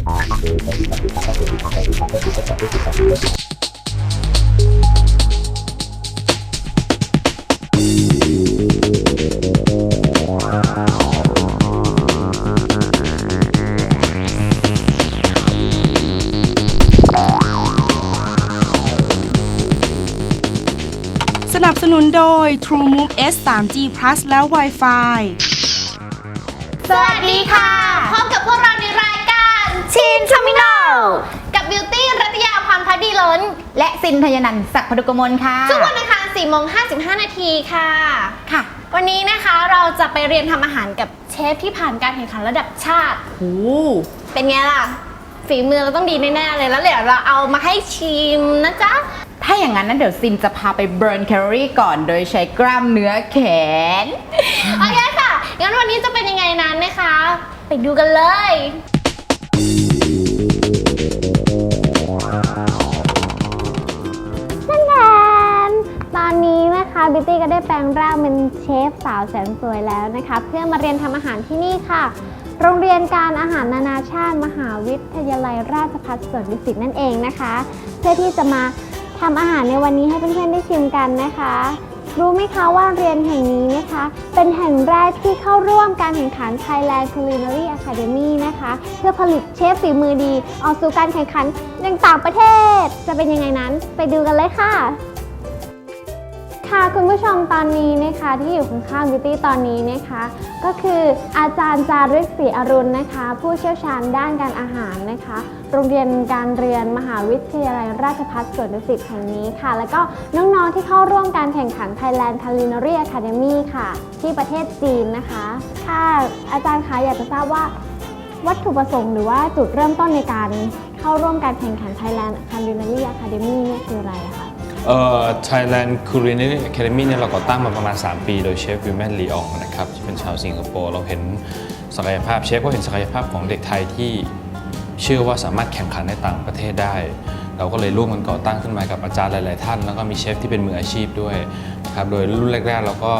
สนับสนุนโดย TrueMove S 3G Plus และ Wi-Fi สวัสดีค่ะพบกับพวกเราในรายการชินทมินอลกับบิวตี้รัตยาความพักดีล้น และสินทยนันท์ศักดิ์พดุกมลค่ะ ทุกวันอังคาร4โมง55 นาทีค่ะ ค่ะวันนี้นะคะเราจะไปเรียนทำอาหารกับเชฟที่ผ่านการแข่งขันระดับชาติ โอ้เป็นไงล่ะ ฝีมือเราต้องดีแน่ๆเลยแล้วเดี๋ยวเราเอามาให้ชิมนะจ๊ะ ถ้าอย่างนั้นนะเดี๋ยวซินจะพาไปเบิร์นแคลอรี่ก่อนโดยใช้กล้ามเนื้อแขน โอเคค่ะ งั้นวันนี้จะเป็นยังไงนั้นนะคะ ไปดูกันเลย อนนี้นะคะบิวตี้ก็ได้แปลงร่างเป็นเชฟสาวแสนสวยแล้วนะคะ เพื่อมาเรียนทำอาหารที่นี่ค่ะ โรงเรียนการอาหารนานาชาติ มหาวิทยาลัยราชภัฏสวนดุสิตนั่นเองนะคะ เพื่อที่จะมาทำอาหารในวันนี้ให้เพื่อนๆได้ชิมกันนะคะ รู้ไหมคะว่าเรียนแห่งนี้นะคะ เป็นแห่งแรกที่เข้าร่วมการแข่งขัน Thailand Culinary Academy นะคะ เพื่อผลิตเชฟฝีมือดี ออกสู่การแข่งขันยังต่างประเทศ จะเป็นยังไงนั้น ไปดูกันเลยค่ะ ค่ะคุณผู้ชมตอนนี้นะคะที่อยู่ข้างๆบิวตี้ตอนนี้นะคะ ก็คืออาจารย์จารึกศรีอรุณนะคะ ผู้เชี่ยวชาญด้านการอาหารนะคะ โรงเรียนการเรียนมหาวิทยาลัยราชภัฏสวนดุสิตแห่งนี้ค่ะ แล้วก็น้องๆที่เข้าร่วมการแข่งขัน Thailand Culinary Academy ค่ะ ที่ประเทศจีนนะคะค่ะอาจารย์คะอยากจะทราบว่าวัตถุประสงค์หรือว่าจุดเริ่มต้นในการเข้าร่วมการแข่งขัน Thailand Culinary Academy เนี่ยคืออะไรคะ เอ่อ Thailand Culinary Academy เนี่ยเราก่อตั้งมาประมาณ 3 ปีโดยเชฟวิลแมนลีอองนะครับที่เป็นชาวสิงคโปร์เราเห็นศักยภาพเชฟก็เห็นศักยภาพของเด็กไทยที่เชื่อว่าสามารถแข่งขันในต่างประเทศได้ เราก็เลยร่วมกันก่อตั้งขึ้นมากับอาจารย์หลาย ๆ ท่าน แล้วก็มีเชฟที่เป็นมืออาชีพด้วยนะครับโดยรุ่นแรก ๆ เราก็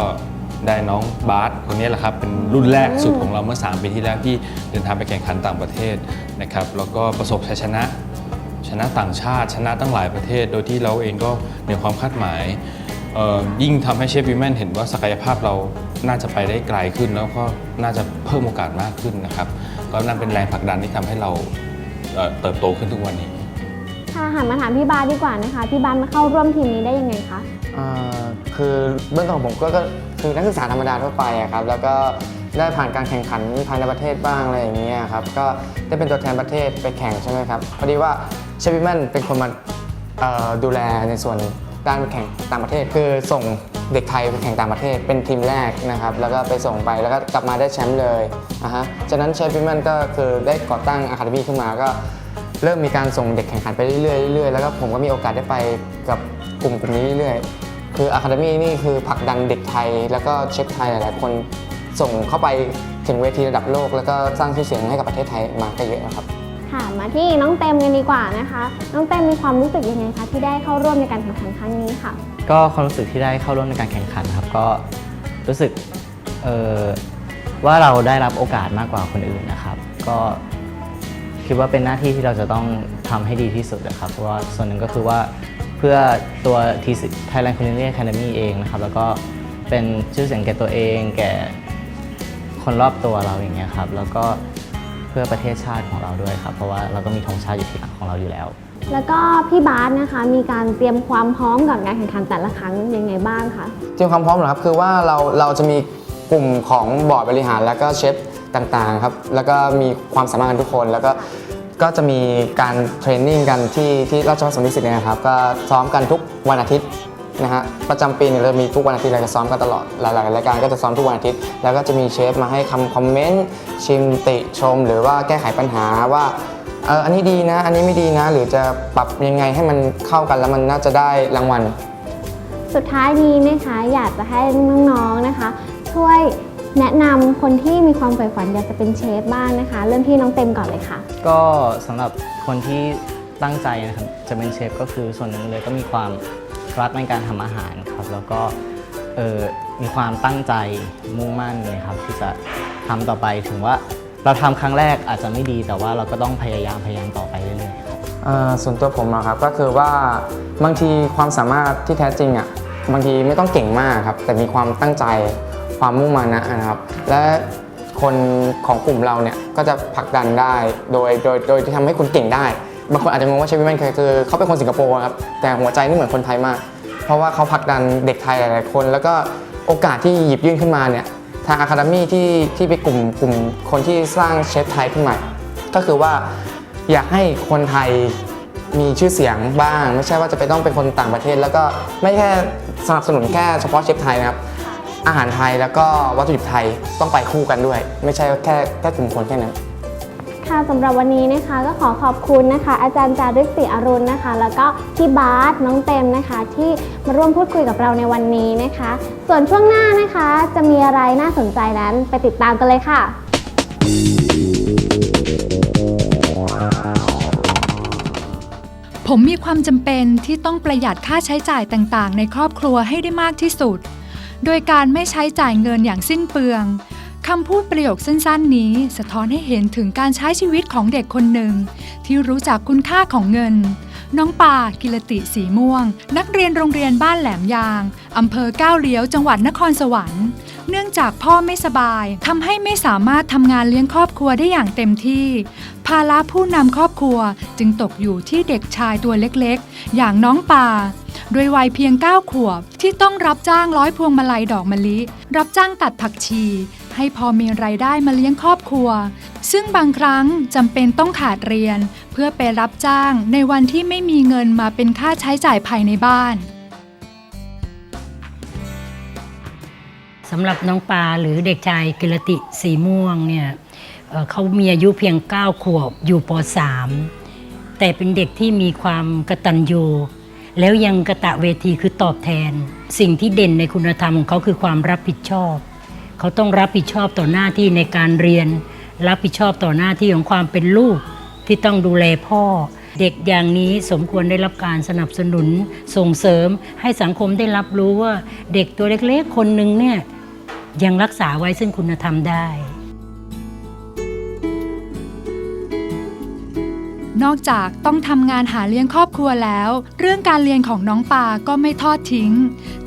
ได้น้องบาร์สคนนี้แหละครับเป็นรุ่นแรกสุดของเราเมื่อ 3 ปีที่แล้วที่เดินทางไปแข่งขันต่างประเทศนะครับแล้วก็ประสบชัยชนะ ชนะต่างชาติ ชนะตั้งหลายประเทศ โดยที่เราเองก็เหนือความคาดหมายเอ่อยิ่งทำให้เชฟวิแมนเห็นว่าศักยภาพเราน่าจะไปได้ไกลขึ้น แล้วก็น่าจะเพิ่มโอกาสมากขึ้นนะครับ ก็นั่นเป็นแรงผลักดันที่ทำให้เราเอ่อเติบโตขึ้นทุกวันนี้ ค่ะหันมาถามพี่บาสดีกว่านะคะ พี่บาสมาเข้าร่วมทีมนี้ได้ยังไงคะ อ่าคือเบื้องต้นของผมก็ก็คือนักศึกษาธรรมดาทั่วไปอะครับ แล้วก็ได้ผ่านการแข่งขันภายในประเทศบ้างอะไรอย่างเงี้ยครับ ก็ได้เป็นตัวแทนประเทศไปแข่งใช่ไหมครับ พอดีว่า เชฟวิแมนเป็นคนมาดูแลในส่วนด้านแข่งต่างประเทศ คือส่งเด็กไทยไปแข่งต่างประเทศเป็นทีมแรกนะครับ แล้วก็ไปส่งไปแล้วก็กลับมาได้แชมป์เลยนะฮะจากนั้นเชฟวิแมนก็คือได้ก่อตั้งอะคาเดมี่ขึ้นมาก็เริ่มมีการส่งเด็กแข่งขันไปเรื่อยๆเรื่อยๆแล้วก็ผมก็มีโอกาสได้ไปกับกลุ่มกลุ่มนี้เรื่อยๆคือ Academy นี่คือผลักดันเด็กไทย แล้วก็เชฟไทยหลายๆคนส่งเข้าไปถึงเวทีระดับโลก แล้วก็สร้างชื่อเสียงให้กับประเทศไทยมาก็เยอะนะครับ ค่ะ มาที่น้องเต็มกันดีกว่านะคะ น้องเต็มมีความรู้สึกยังไงคะที่ได้เข้าร่วมในการแข่งขันครั้งนี้ค่ะ ก็ความรู้สึกที่ได้เข้าร่วมในการแข่งขันครับ ก็รู้สึกเอ่อว่าเราได้รับโอกาสมากกว่าคนอื่นนะครับ ก็คิดว่าเป็นหน้าที่ที่เราจะต้องทำให้ดีที่สุดนะครับ เพราะว่าส่วนหนึ่งก็คือว่าเพื่อตัวทีสิ Thailand Culinary Academy เองนะครับ แล้วก็เป็นชื่อเสียงแก่ตัวเองแก่คนรอบตัวเราอย่างเงี้ยครับ แล้วก็ เพื่อประเทศชาติของเราด้วยครับ เพราะว่าเราก็มีธงชาติอยู่ที่หลังของเราอยู่แล้ว แล้วก็พี่บาสนะคะมีการเตรียมความพร้อมก่อนการแข่งขันแต่ละครั้งยังไงบ้างคะเตรียมความพร้อมเหรอครับคือว่าเราเราจะมีกลุ่มของบอร์ดบริหาร แล้วก็เชฟต่างๆครับแล้วก็มีความสามารถกันทุกคนแล้วก็ก็จะมีการเทรนนิ่งกันที่ที่ราชภัฏสวนดุสิตเนี่ยนะครับก็ซ้อมกันทุกวันอาทิตย์ นะฮะประจำปีเนี่ยเรามีทุกวันอาทิตย์เราจะซ้อมกันตลอดหลายๆรายการก็จะซ้อมทุกวันอาทิตย์แล้วก็จะมีเชฟมาให้คำคอมเมนต์ชิมติชม หรือว่าแก้ไขปัญหาว่าเอออันนี้ดีนะ อันนี้ไม่ดีนะ หรือจะปรับยังไงให้มันเข้ากันแล้วมันน่าจะได้รางวัล สุดท้ายนี้นะคะอยากจะให้น้องๆนะคะ ช่วยแนะนำคนที่มีความใฝ่ฝันอยากจะเป็นเชฟบ้างนะคะ เริ่มที่น้องเต็มก่อนเลยค่ะ ก็สำหรับคนที่ตั้งใจนะครับจะเป็นเชฟก็คือส่วนหนึ่งเลยก็มีความ รักในการทำอาหารครับ แล้วก็เออมีความตั้งใจมุ่งมั่นนะครับที่จะทำต่อไปถึงว่าเราทำครั้งแรกอาจจะไม่ดีแต่ว่าเราก็ต้องพยายามพยายามต่อไปเรื่อยๆครับอ่อส่วนตัวผมอะครับก็คือว่าบางทีความสามารถที่แท้จริงอะบางทีไม่ต้องเก่งมากครับ แต่มีความตั้งใจความมุ่งมั่นนะนะครับ และคนของกลุ่มเราเนี่ยก็จะผลักดันได้โดยโดยโดยที่ทำให้คุณเก่งได้ บางคนอาจจะงงว่าเชฟวิแมนคือเขาเป็นคนสิงคโปร์ครับแต่หัวใจนี่เหมือนคนไทยมาก เพราะว่าเขาผลักดันเด็กไทยหลายๆคน แล้วก็โอกาสที่หยิบยื่นขึ้นมาเนี่ยทางอะคาเดมี่ที่ที่เป็นกลุ่มกลุ่มคนที่สร้างเชฟไทยขึ้นมาก็คือว่าอยากให้คนไทยมีชื่อเสียงบ้าง ไม่ใช่ว่าจะไปต้องเป็นคนต่างประเทศ แล้วก็ไม่แค่สนับสนุนแค่เฉพาะเชฟไทยนะครับอาหารไทยแล้วก็วัตถุดิบไทยต้องไปคู่กันด้วย ไม่ใช่แค่แค่กลุ่มคนแค่นั้น ค่ะสำหรับวันนี้นะคะ ก็ขอขอบคุณนะคะ อาจารย์จารึกศรีอรุณนะคะ แล้วก็พี่บาสน้องเต็มนะคะ ที่มาร่วมพูดคุยกับเราในวันนี้นะคะ ส่วนช่วงหน้านะคะ จะมีอะไรน่าสนใจนั้นไปติดตามกันเลยค่ะผมมีความจำเป็นที่ต้องประหยัดค่าใช้จ่ายต่างๆ ในครอบครัวให้ได้มากที่สุด โดยการไม่ใช้จ่ายเงินอย่างสิ้นเปลือง คำพูดประโยคสั้นๆ นี้ สะท้อนให้เห็นถึงการใช้ชีวิตของเด็กคนหนึ่ง ที่รู้จักคุณค่าของเงิน น้องป่ากิรติสีม่วง นักเรียนโรงเรียนบ้านแหลมยางอำเภอก้าวเลี้ยวจังหวัดนครสวรรค์ เนื่องจากพ่อไม่สบายทำให้ไม่สามารถทำงานเลี้ยงครอบครัวได้อย่างเต็มที่ ภาระผู้นำครอบครัวจึงตกอยู่ที่เด็กชายตัวเล็กๆ อย่างน้องป่าด้วยวัยเพียง 9 ขวบที่ต้องรับจ้างร้อยพวงมาลัยดอกมะลิ รับจ้างตัดผักชี ให้พอมีรายได้มาเลี้ยงครอบครัว ซึ่งบางครั้งจำเป็นต้องขาดเรียน เพื่อไปรับจ้างในวันที่ไม่มีเงินมาเป็นค่าใช้จ่ายภายในบ้านสำหรับน้องปาหรือเด็กชายกิรติสีม่วงเนี่ยเเขามีอายุเพียง 9 ขวบอยู่ป .3 แต่เป็นเด็กที่มีความกระตัญญูแล้วยังกระตะเวทีคือตอบแทน สิ่งที่เด่นในคุณธรรมของเขาคือความรับผิดชอบ เขาต้องรับผิดชอบต่อหน้าที่ในการเรียน รับผิดชอบต่อหน้าที่ของความเป็นลูกที่ต้องดูแลพ่อ เด็กอย่างนี้สมควรได้รับการสนับสนุนส่งเสริมให้สังคมได้รับรู้ว่าเด็กตัวเล็กๆคนหนึ่งเนี่ยยังรักษาไว้ซึ่งคุณธรรมได้ นอกจากต้องทำงานหาเลี้ยงครอบครัวแล้ว เรื่องการเรียนของน้องปาก็ไม่ทอดทิ้ง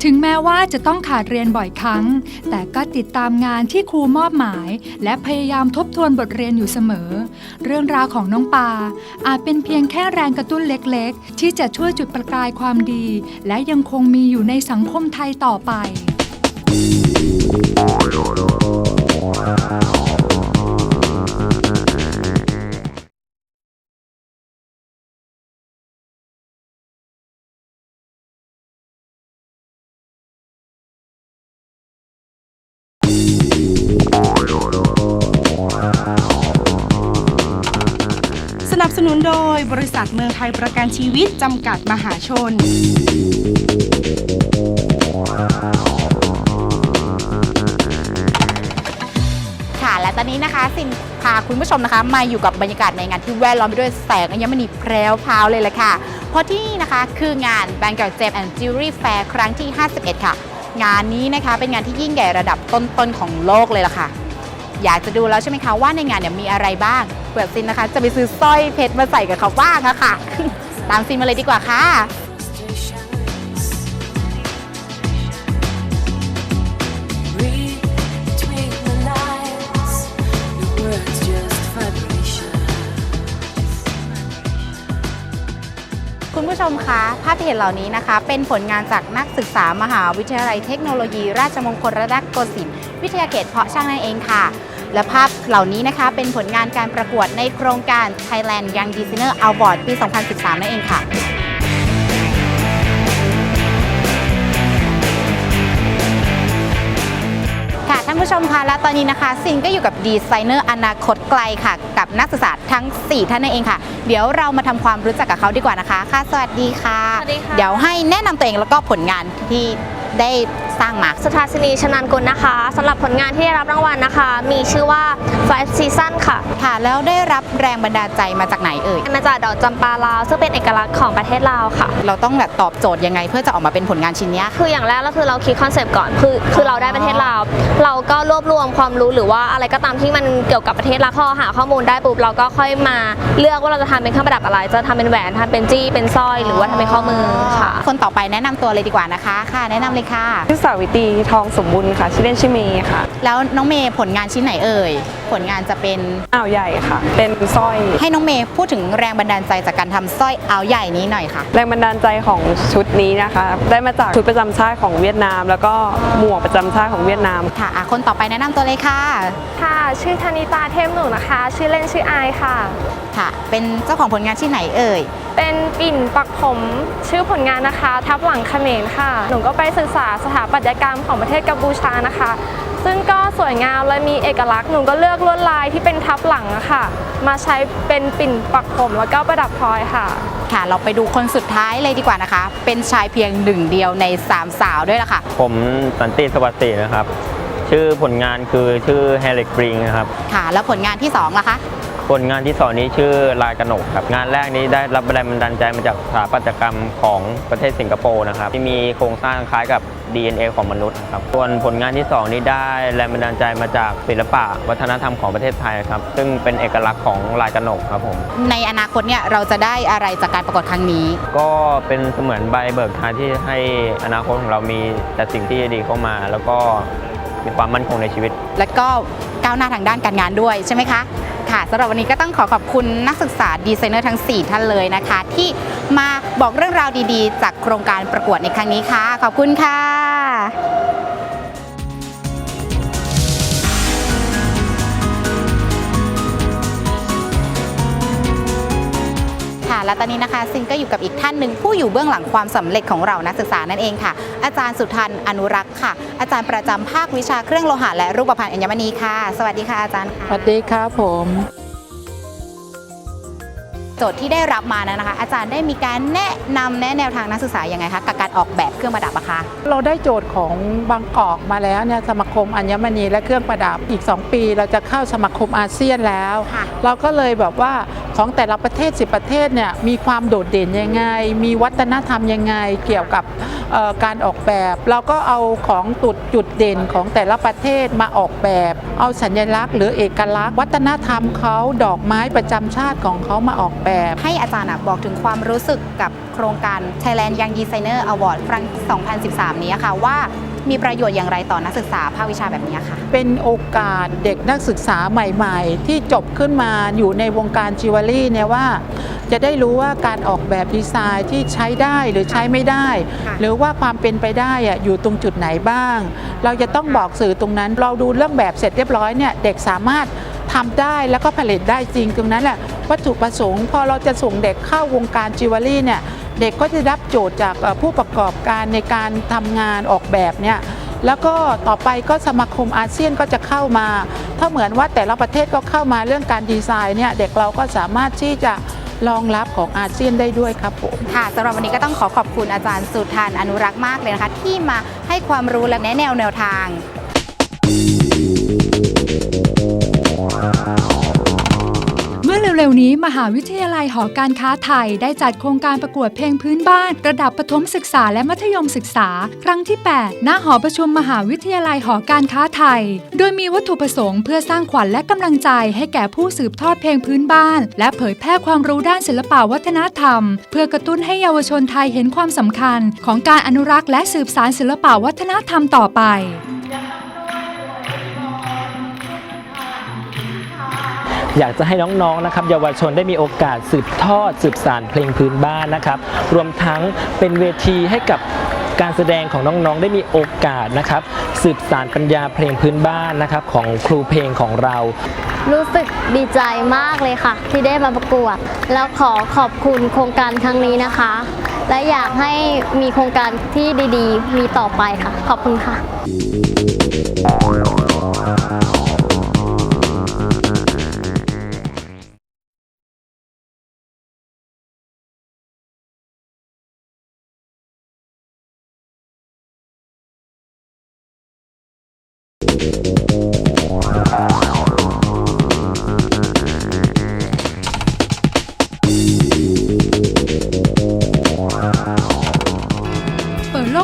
ถึงแม้ว่าจะต้องขาดเรียนบ่อยครั้ง แต่ก็ติดตามงานที่ครูมอบหมาย และพยายามทบทวนบทเรียนอยู่เสมอ เรื่องราวของน้องปา อาจเป็นเพียงแค่แรงกระตุ้นเล็กๆ ที่จะช่วยจุดประกายความดี และยังคงมีอยู่ในสังคมไทยต่อไป สนุนโดยบริษัทเมืองไทยประกันชีวิตจำกัดมหาชน ค่ะ และตอนนี้นะคะสินพาคุณผู้ชมนะคะ มาอยู่กับบรรยากาศในงานที่แวดล้อมไปด้วยแสงอัญมณีแพรวพราวเลยแหละค่ะ เพราะที่นี่นะคะคืองาน Bangkok Gem and Jewelry Fair ครั้งที่ 51 ค่ะ งานนี้นะคะเป็นงานที่ยิ่งใหญ่ระดับต้นๆของโลกเลยล่ะค่ะ อยากจะดูแล้วใช่ไหมคะว่าในงานเนี่ยมีอะไรบ้าง เผื่อซินนะคะ จะไปซื้อสร้อยเพชรมาใส่กับเขาบ้างอะค่ะ ตามซินมาเลยดีกว่าค่ะคุณผู้ชมคะภาพที่เห็นเหล่านี้นะคะ เป็นผลงานจากนักศึกษามหาวิทยาลัยเทคโนโลยี ราชมงคลรัตนโกสินทร์วิทยาเขตเพาะช่างนั่นเองค่ะ และภาพเหล่านี้นะคะเป็นผลงานการประกวดในโครงการ Thailand Young Designer Award ปี 2013 นั่นเองค่ะค่ะท่านผู้ชมคะและตอนนี้นะคะซินก็อยู่กับดีไซเนอร์อนาคตไกลค่ะ กับนักศึกษาทั้ง 4 ท่านนั่นเองค่ะ เดี๋ยวเรามาทำความรู้จักกับเขาดีกว่านะคะ ค่ะ สวัสดีค่ะ สวัสดีค่ะ เดี๋ยวให้แนะนำตัวเองแล้วก็ผลงานที่ได้สร้างมาสุธาสินีชนันกุลนะคะสำหรับผลงานที่ได้รับรางวัลนะคะ มีชื่อว่า Five Season ค่ะ ค่ะ แล้วได้รับแรงบันดาลใจมาจากไหนเอ่ยมาจากดอกจำปาลาวซึ่งเป็นเอกลักษณ์ของประเทศลาวค่ะ เราต้องแบบตอบโจทย์ยังไงเพื่อจะออกมาเป็นผลงานชิ้นเนี้ยคืออย่างแรกก็คือเราคิดคอนเซปต์ก่อนคือคือเราได้ประเทศลาวเราก็รวบรวมความรู้หรือว่าอะไรก็ตามที่มันเกี่ยวกับประเทศลาวพอหาข้อมูลได้ปุ๊บเราก็ค่อยมาเลือกว่าเราจะทำเป็นเครื่องประดับอะไร จะทำเป็นแหวนทำเป็นจี้เป็นสร้อย หรือว่าทำเป็นข้อมือค่ะ คนต่อไปแนะนำตัวเลยดีกว่านะคะค่ะ แนะนำเลยค่ะชื่อสาวิตรีทองสมบุญค่ะ ชื่อเล่นชื่อเมย์ค่ะ แล้วน้องเมย์ผลงานชิ้นไหนเอ่ย ผลงานจะเป็นอ่าวใหญ่ค่ะ เป็นสร้อย ให้น้องเมย์พูดถึงแรงบันดาลใจจากการทำสร้อยเอาใหญ่นี้หน่อยค่ะ แรงบันดาลใจของชุดนี้นะคะ ได้มาจากชุดประจำชาติของเวียดนาม แล้วก็หมวกประจำชาติของเวียดนาม ค่ะอะคนต่อไปแนะนำตัวเลยค่ะ ค่ะ ชื่อธนิตาเทพหนูนะคะ ชื่อเล่นชื่ออายค่ะ ค่ะ เป็นเจ้าของผลงานชิ้นไหนเอ่ย เป็นปิ่นปักผมชื่อผลงานนะคะ ทับหลังเขมรค่ะ หนูก็ไปศึกษาสถาปัตยกรรมของประเทศกัมพูชานะคะ ซึ่งก็สวยงามและมีเอกลักษณ์หนูก็เลือกลวดลายที่เป็นทับหลังอะค่ะ มาใช้เป็นปิ่นปักผมแล้วก็ประดับพลอยค่ะ ค่ะ เราไปดูคนสุดท้ายเลยดีกว่านะคะ เป็นชายเพียงหนึ่งเดียวในสามสาวด้วยล่ะค่ะ ผมสันติสวัสดิ์นะครับ ชื่อผลงานคือชื่อ h e r i c Spring นะครับ ค่ะ แล้วผลงานที่สองล่ะคะ ผลงานที่สองนี้ชื่อลายกระหนกครับ งานแรกนี้ได้รับแรงบันดาลใจมาจากสถาปัตยกรรมของประเทศสิงคโปร์นะครับ ที่มีโครงสร้างคล้ายกับ DNA ของมนุษย์นะครับส่วนผลงานที่สองนี้ได้แรงบันดาลใจมาจากศิลปะวัฒนธรรมของประเทศไทยครับ ซึ่งเป็นเอกลักษณ์ของลายกระหนกครับผม ในอนาคตเนี่ยเราจะได้อะไรจากการประกวดครั้งนี้ ก็เป็นเสมือนใบเบิกทางที่ให้อนาคตของเรามีแต่สิ่งที่ดีเข้ามา แล้วก็มีความมั่นคงในชีวิต และก็ก้าวหน้าทางด้านการงานด้วยใช่ไหมคะ ค่ะสำหรับวันนี้ก็ต้องขอขอบคุณนักศึกษาดีไซเนอร์ทั้ง 4 ท่านเลยนะคะ ที่มาบอกเรื่องราวดีๆ จากโครงการประกวดในครั้งนี้ค่ะ ขอบคุณค่ะ ค่ะ และตอนนี้นะคะซินก็อยู่กับอีกท่านหนึ่งผู้อยู่เบื้องหลังความสำเร็จของเรานักศึกษานั่นเองค่ะ อาจารย์สุทันอนุรักษ์ค่ะ อาจารย์ประจำภาควิชาเครื่องโลหะและรูปพรรณอัญมณีค่ะ สวัสดีค่ะอาจารย์ค่ะสวัสดีครับผมโจทย์ที่ได้รับมานั้นนะคะ อาจารย์ได้มีการแนะนำแนะแนวทางนักศึกษายังไงคะกับการออกแบบเครื่องประดับอะคะเราได้โจทย์ของบางกอกมาแล้วเนี่ยสมาคมอัญมณีและเครื่องประดับอีก 2 ปี เราจะเข้าสมาคมอาเซียนแล้วค่ะเราก็เลยแบบว่าของแต่ละประเทศ 10 ประเทศเนี่ยมีความโดดเด่นยังไง มีวัฒนธรรมยังไงเกี่ยวกับการออกแบบ เราก็เอาของตุดจุดเด่นของแต่ละประเทศมาออกแบบ เอาสัญลักษณ์หรือเอกลักษณ์ วัฒนธรรมเขาดอกไม้ประจำชาติของเขามาออกแบบ ให้อาจารย์บอกถึงความรู้สึกกับโครงการ Thailand Young Designer Award ครั้ง 2013 นี้ค่ะว่า มีประโยชน์อย่างไรต่อนักศึกษาภาควิชาแบบนี้ค่ะ เป็นโอกาสเด็กนักศึกษาใหม่ๆ ที่จบขึ้นมาอยู่ในวงการจิวเวลรี่เนี่ยว่า จะได้รู้ว่าการออกแบบดีไซน์ที่ใช้ได้หรือใช้ไม่ได้ค่ะหรือว่าความเป็นไปได้อะอยู่ตรงจุดไหนบ้าง เราจะต้องบอกสื่อตรงนั้นเราดูเรื่องแบบเสร็จเรียบร้อยเนี่ยเด็กสามารถทำได้แล้วก็ผลิตได้จริงตรงนั้นแหละวัตถุประสงค์พอเราจะส่งเด็กเข้าวงการจิวเวลรี่เนี่ย เด็กก็จะรับโจทย์จากผู้ประกอบการในการทำงานออกแบบเนี่ยแล้วก็ต่อไปก็สมาคมอาเซียนก็จะเข้ามา ถ้าเหมือนว่าแต่ละประเทศก็เข้ามาเรื่องการดีไซน์เนี่ยเด็กเราก็สามารถที่จะรองรับของอาเซียนได้ด้วยครับผม ค่ะสำหรับวันนี้ก็ต้องขอขอบคุณอาจารย์สุทันอนุรักษ์มากเลยนะคะ ที่มาให้ความรู้และแนะแนวแนวทาง ร็วๆนี้มหาวิทยาลัยหอการค้าไทย ได้จัดโครงการประกวดเพลงพื้นบ้าน ระดับประถมศึกษาและมัธยมศึกษา ครั้งที่ 8 ณ หอประชุมมหาวิทยาลัยหอการค้าไทย โดยมีวัตถุประสงค์เพื่อสร้างขวัญและกำลังใจให้แก่ผู้สืบทอดเพลงพื้นบ้าน และเผยแพร่ความรู้ด้านศิลปวัฒนธรรม เพื่อกระตุ้นให้เยาวชนไทยเห็นความสำคัญ ของการอนุรักษ์และสืบสานศิลปวัฒนธรรมต่อไป อยากจะให้น้องๆนะครับเยาวชนได้มีโอกาสสืบทอดสืบสานเพลงพื้นบ้านนะครับ รวมทั้งเป็นเวทีให้กับการแสดงของน้องๆ ได้มีโอกาสนะครับ สืบสานปัญญาเพลงพื้นบ้านนะครับ ของครูเพลงของเรา รู้สึกดีใจมากเลยค่ะ ที่ได้มาประกวด แล้วขอขอบคุณโครงการครั้งนี้นะคะ และอยากให้มีโครงการที่ดีๆ มีต่อไปค่ะ ขอบคุณค่ะ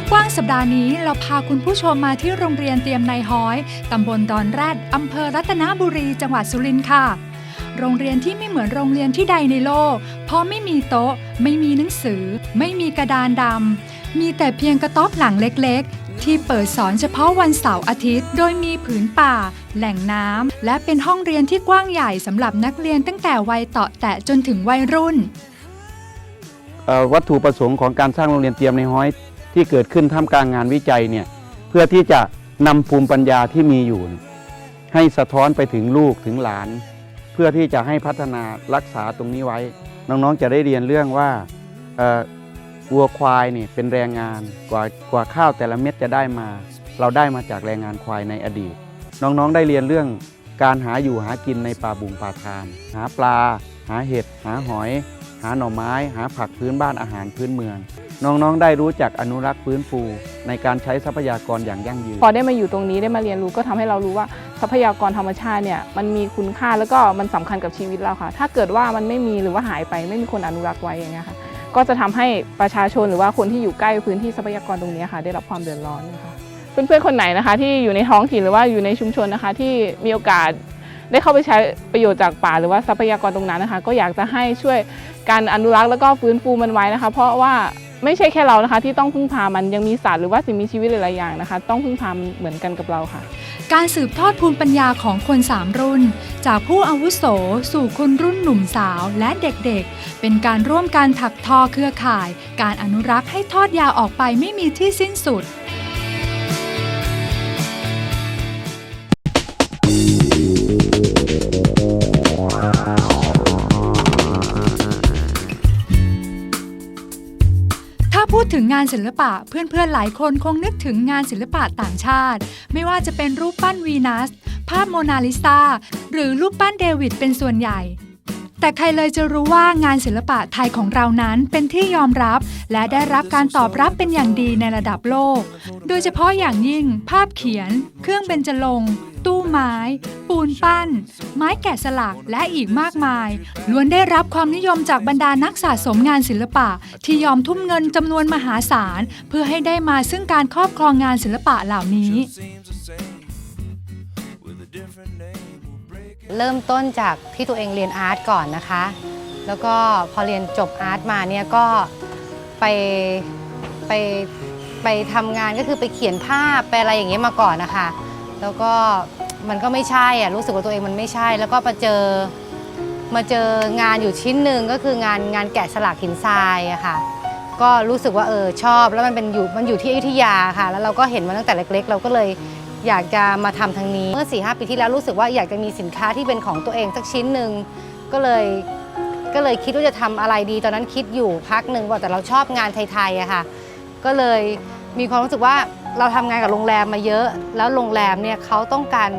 กกว้างสัปดาห์นี้เราพาคุณผู้ชมมาที่โรงเรียนเตรียมนายฮ้อย ตำบลดอนแรด อำเภอรัตนบุรี จังหวัดสุรินทร์ค่ะ โรงเรียนที่ไม่เหมือนโรงเรียนที่ใดในโลก เพราะไม่มีโต๊ะ ไม่มีหนังสือ ไม่มีกระดานดำ มีแต่เพียงกระต๊อบหลังเล็กๆ ที่เปิดสอนเฉพาะวันเสาร์อาทิตย์ โดยมีผืนป่า แหล่งน้ำ และเป็นห้องเรียนที่กว้างใหญ่สำหรับนักเรียนตั้งแต่วัยเตาะแตะจนถึงวัยรุ่น วัตถุประสงค์ของการสร้างโรงเรียนเตรียมในห้อยที่เกิดขึ้นท่ามกลางงานวิจัยเนี่ยเพื่อที่จะนำภูมิปัญญาที่มีอยู่ ให้สะท้อนไปถึงลูกถึงหลาน เพื่อที่จะให้พัฒนารักษาตรงนี้ไว้ น้องๆจะได้เรียนเรื่องว่า วัวควายนี่เป็นแรงงานกว่ากว่าข้าวแต่ละเม็ดจะได้มา เราได้มาจากแรงงานควายในอดีต น้องๆได้เรียนเรื่องการหาอยู่หากินในป่าบุงป่าทานหาปลา หาเห็ด หาหอย หาหน่อไม้ หาผักพื้นบ้านอาหารพื้นเมือง น้องๆได้รู้จักอนุรักษ์ฟื้นฟู ในการใช้ทรัพยากรอย่างยั่งยืน พอได้มาอยู่ตรงนี้ได้มาเรียนรู้ก็ทำให้เรารู้ว่าทรัพยากรธรรมชาติเนี่ยมันมีคุณค่าแล้วก็มันสำคัญกับชีวิตเราค่ะ ถ้าเกิดว่ามันไม่มีหรือว่าหายไปไม่มีคนอนุรักษ์ไว้อย่างเงี้ยค่ะ ก็จะทำให้ประชาชนหรือว่าคนที่อยู่ใกล้พื้นที่ทรัพยากรตรงนี้ค่ะ ได้รับความเดือดร้อนนะคะเพื่อนๆคนไหนนะคะ ที่อยู่ในท้องถิ่นหรือว่าอยู่ในชุมชนนะคะ ที่มีโอกาสได้เข้าไปใช้ประโยชน์จากป่าหรือว่าทรัพยากรตรงนั้นนะคะ ก็อยากจะให้ช่วยการอนุรักษ์แล้วก็ฟื้นฟูมันไว้นะคะ เพราะว่า ไม่ใช่แค่เรานะคะ ที่ต้องพึ่งพามันยังมีสัตว์หรือว่าสิ่งมีชีวิตหลายๆอย่างนะคะ ต้องพึ่งพาเหมือนกันกับเราค่ะ การสืบทอดภูมิปัญญาของคนสามรุ่น จากผู้อาวุโส สู่คนรุ่นหนุ่มสาวและเด็กๆ เป็นการร่วมการถักทอเครือข่าย การอนุรักษ์ให้ทอดยาวออกไปไม่มีที่สิ้นสุด ถึงงานศิลปะเพื่อนๆหลายคนคงนึกถึงงานศิลปะต่างชาติ ไม่ว่าจะเป็นรูปปั้นวีนัส ภาพโมนาลิซาหรือรูปปั้นเดวิดเป็นส่วนใหญ่ แต่ใครเลยจะรู้ว่างานศิลปะไทยของเรานั้นเป็นที่ยอมรับ และได้รับการตอบรับเป็นอย่างดีในระดับโลก โดยเฉพาะอย่างยิ่ง ภาพเขียน เครื่องเบญจรงค์ตู้ไม้ ปูนปั้น ไม้แกะสลักและอีกมากมาย ล้วนได้รับความนิยมจากบรรดานักสะสมงานศิลปะ ที่ยอมทุ่มเงินจำนวนมหาศาล เพื่อให้ได้มาซึ่งการครอบครองงานศิลปะเหล่านี้ เริ่มต้นจากที่ตัวเองเรียนอาร์ตก่อนนะคะ แล้วก็พอเรียนจบอาร์ตมาเนี่ยก็ไปไปไปทำงานก็คือไปเขียนภาพไปอะไรอย่างเงี้ยมาก่อนนะคะ แล้วก็มันก็ไม่ใช่อะรู้สึกว่าตัวเองมันไม่ใช่ แล้วก็มาเจอมาเจองานอยู่ชิ้นหนึ่งก็คืองานงานแกะสลักหินทรายอะค่ะ ก็รู้สึกว่าเออชอบแล้วมันเป็นอยู่มันอยู่ที่อยุธยาค่ะ แล้วเราก็เห็นมาตั้งแต่เล็ก ๆ เราก็เลย อยากจะมาทำทางนี้เมื่อ4ีหปีที่แล้วรู้สึกว่าอยากจะมีสินค้าที่เป็นของตัวเองสักชิ้นหนึ่งก็เลยก็เลยคิดว่าจะทำอะไรดี ตอนนั้นคิดอยู่พักหนึ่งว่าแต่เราชอบงานไทยๆอะค่ะก็เลยมีความรู้สึกว่าเราทำงานกับโรงแรมมาเยอะ แล้วโรงแรมเนี่ยเขาต้องการ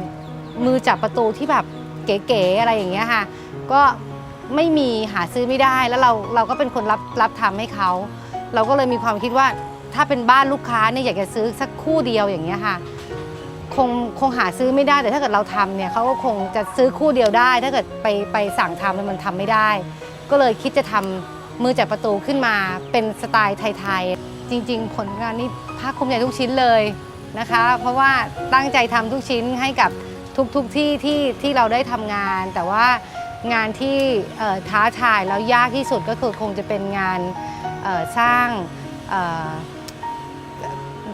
มือจับประตูที่แบบเก๋ๆอะไรอย่างเงี้ยค่ะก็ไม่มีหาซื้อไม่ได้แล้วเราเราก็เป็นคนรับรับทำให้เขา เราก็เลยมีความคิดว่าถ้าเป็นบ้านลูกค้าเนี่ยอยากจะซื้อสักคู่เดียวอย่างเงี้ยค่ะ คงคงหาซื้อไม่ได้แต่ถ้าเกิดเราทำเนี่ยเขาก็คงจะซื้อคู่เดียวได้ ถ้าเกิดไปไปสั่งทำแล้วมันทำไม่ได้ ก็เลยคิดจะทำมือจับประตูขึ้นมาเป็นสไตล์ไทยๆ จริง ๆ ผลงานนี้ภาคภูมิใจทุกชิ้นเลยนะคะ เพราะว่าตั้งใจทำทุกชิ้นให้กับทุกๆทที่ที่ที่เราได้ทำงาน แต่ว่างานที่ท้าทายแล้วยากที่สุดก็คือคงจะเป็นงานสร้าง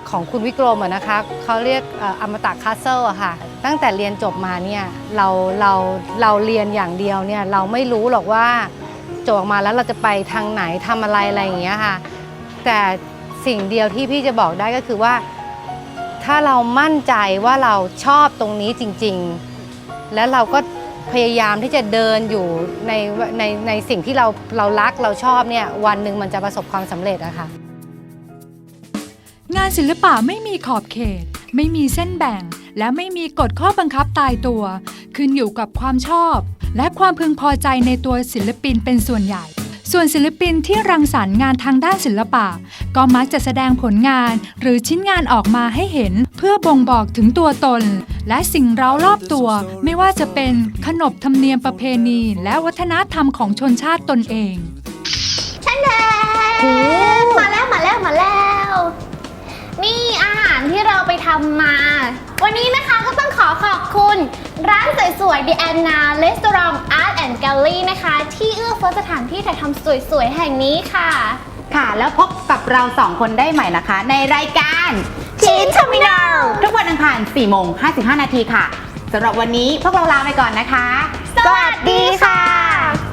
ของคุณวิกรมอะนะคะเขาเรียกอมตะคาสเซิลอะค่ะ ตั้งแต่เรียนจบมาเนี่ยเราเราเราเรียนอย่างเดียวเนี่ยเราไม่รู้หรอกว่าจบออกมาแล้วเราจะไปทางไหนทำอะไรอะไรอย่างเงี้ยค่ะ แต่สิ่งเดียวที่พี่จะบอกได้ก็คือว่า ถ้าเรามั่นใจว่าเราชอบตรงนี้จริง ๆ แล้วเราก็พยายามที่จะเดินอยู่ในในในสิ่งที่เราเรารักเราชอบเนี่ยวันหนึ่งมันจะประสบความสำเร็จอะค่ะ งานศิลปะไม่มีขอบเขต ไม่มีเส้นแบ่ง และไม่มีกฎข้อบังคับตายตัว ขึ้นอยู่กับความชอบ และความพึงพอใจในตัวศิลปินเป็นส่วนใหญ่ ส่วนศิลปินที่รังสรรค์งานทางด้านศิลปะ ก็มักจะแสดงผลงาน หรือชิ้นงานออกมาให้เห็น เพื่อบ่งบอกถึงตัวตน และสิ่งเร้ารอบตัว ไม่ว่าจะเป็นขนบธรรมเนียมประเพณี และวัฒนธรรมของชนชาติตนเอง ฉันแดงมาแล้วมาแล้วมาแล้ว นี่อาหารที่เราไปทำมา วันนี้นะคะก็ต้องขอขอบคุณ ร้านสวยๆ The Anna Restaurant Art and Gallery นะคะ ที่เอื้อเฟื้อสถานที่ถ่ายทำสวยๆ แห่งนี้ค่ะ ค่ะ แล้วพบกับเราสองคนได้ใหม่นะคะ ในรายการ Teen Terminal ทุกวันอังคาร4โมง55 นาทีค่ะสำหรับวันนี้พวกเราลาไปก่อนนะคะ สวัสดีค่ะ